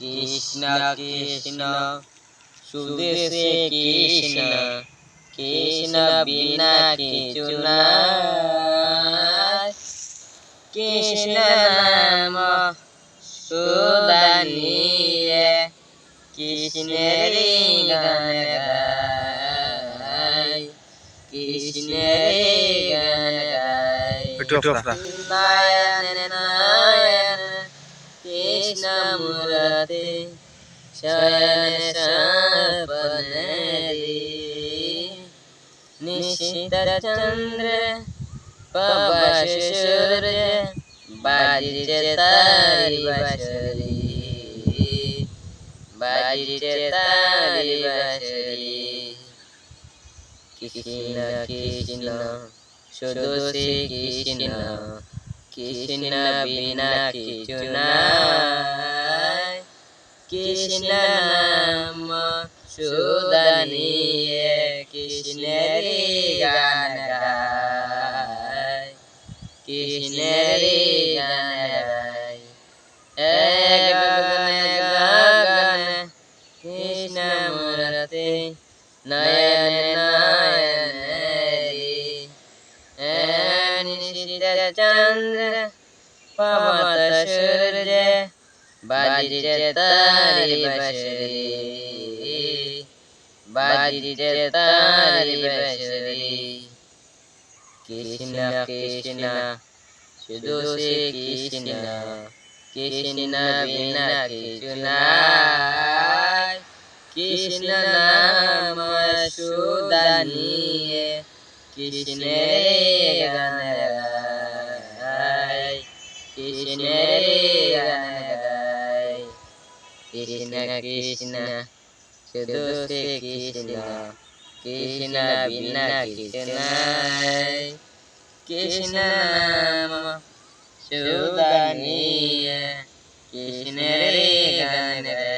কৃষ্ণ কৃষ্ণ সুদেশে কৃষ্ণ কৃষ্ণ বিনা কিছু কৃষ্ণ নাম সুদানিয়ে কৃষ্ণের গান কৃষ্ণের গান নারায়ণ নারায়ণ কৃষ্ণ মূরতে শয়ন সপনে নিশিত চন্দ্র পবশ সূর্য বাজিছে তারি বাসরি বাজিছে তারি বাসরি কৃষ্ণ কৃষ্ণ শুধু শ্রী কৃষ্ণ। কৃষ্ণ বিনা কিছু নাই। কৃষ্ণ নাম সুদানিয়ে কৃষ্ণের গান গায়। কৃষ্ণের গান গায়। কৃষ্ণ মূরতে নিশিত চন্দ্র পবত সূর্য বাজিছে তারি বসরি বাজিছে তারি বসরি কৃষ্ণ কৃষ্ণ শুধু শ্রী কৃষ্ণ কৃষ্ণ বিনা কিছু নাই কৃষ্ণ নাম সুদানিয়ে কৃষ্ণের গান গাই কৃষ্ণের গান গাই কৃষ্ণ কৃষ্ণ শুধু শ্রী কৃষ্ণ কৃষ্ণ কৃষ্ণ কৃষ্ণের গান গাই